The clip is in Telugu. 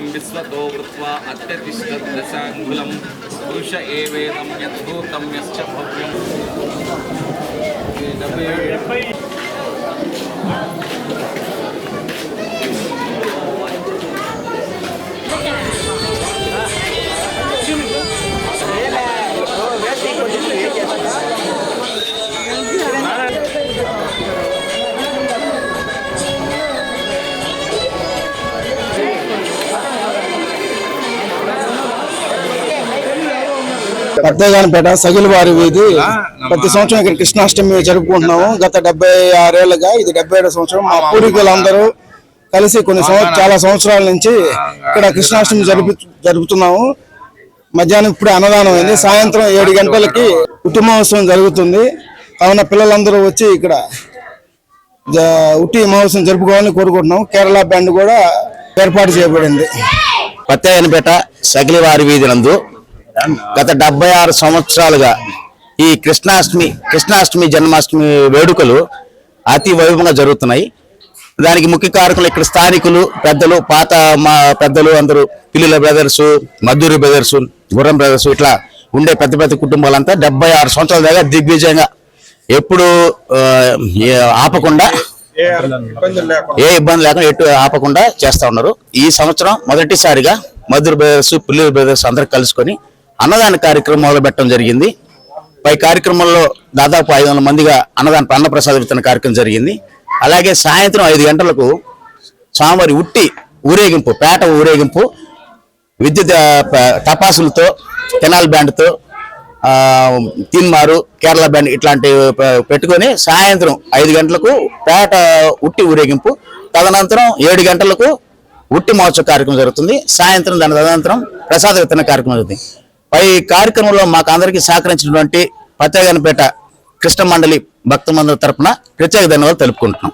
బింబిస్వతో వృత్వా అత్యతిష్టదశాంగులం పురుష ఏవేదం యద్భూతం యశ్చ భవ్యం డెబ్బై పెద్దగానపేట సగిలివారి వీధి. ప్రతి సంవత్సరం ఇక్కడ కృష్ణాష్టమి జరుపుకుంటున్నాము. గత డెబ్బై ఆరేళ్ళుగా ఇది డెబ్బై ఏడో సంవత్సరం. మా పూర్వీకులందరూ కలిసి కొన్ని సంవత్సరాలు చాలా సంవత్సరాల నుంచి ఇక్కడ కృష్ణాష్టమి జరుపు జరుపుతున్నాము. మధ్యాహ్నం ఇప్పుడు అన్నదానం అయింది. సాయంత్రం ఏడు గంటలకి కుటుంబోత్సవం జరుగుతుంది. కావున పిల్లలందరూ వచ్చి ఇక్కడ జ- ఉట్టి మహోత్సవం జరుపుకోవాలని కోరుకుంటున్నాం కేరళ బ్యాండ్ కూడా ఏర్పాటు చేయబడింది. పత్తయ్యనపేట సగిలివారి వీధి నందు గత డెబ్బై ఆరు సంవత్సరాలుగా ఈ కృష్ణాష్టమి కృష్ణాష్టమి జన్మాష్టమి వేడుకలు అతి వైభవంగా జరుగుతున్నాయి. దానికి ముఖ్య కారకులు ఇక్కడ స్థానికులు పెద్దలు పాత మా పెద్దలు అందరూ పిల్లుల brothers Madduri brothers Gurram brothers ఇట్లా ఉండే పెద్ద పెద్ద కుటుంబాలంతా డెబ్బై ఆరు సంవత్సరాల దాకా దిగ్విజయంగా ఎప్పుడు ఆపకుండా ఏ ఇబ్బంది లేకుండా ఎటు ఆపకుండా చేస్తూ ఉన్నారు. ఈ సంవత్సరం మొదటిసారిగా మధుర బ్రదర్స్ పిల్లల బ్రదర్స్ అందరు కలుసుకొని అన్నదాన కార్యక్రమం మొదలు పెట్టడం జరిగింది. పై కార్యక్రమంలో దాదాపు ఐదు వందల మందిగా అన్నదాన అన్నప్రసాద వితరణ కార్యక్రమం జరిగింది. అలాగే సాయంత్రం ఐదు గంటలకు స్వామివారి ఉట్టి ఊరేగింపు పేట ఊరేగింపు విద్యుత్ తపాసులతో టపాసులతో కెనాల్ బ్యాండ్తో తిన్మారు కేరళ బ్యాండ్ ఇట్లాంటివి పెట్టుకొని సాయంత్రం ఐదు గంటలకు పేట ఉట్టి ఊరేగింపు తదనంతరం ఏడు గంటలకు ఉట్టి మహోత్సవ కార్యక్రమం జరుగుతుంది. సాయంత్రం దాని తదనంతరం ప్రసాద వితరణ కార్యక్రమం జరుగుతుంది. పై కార్యక్రమంలో మాకు అందరికీ సహకరించినటువంటి పత్యాగనపేట కృష్ణ మండలి భక్త మందుల తరపున ప్రత్యేక ధన్యవాదాలు తెలుపుకుంటున్నాం.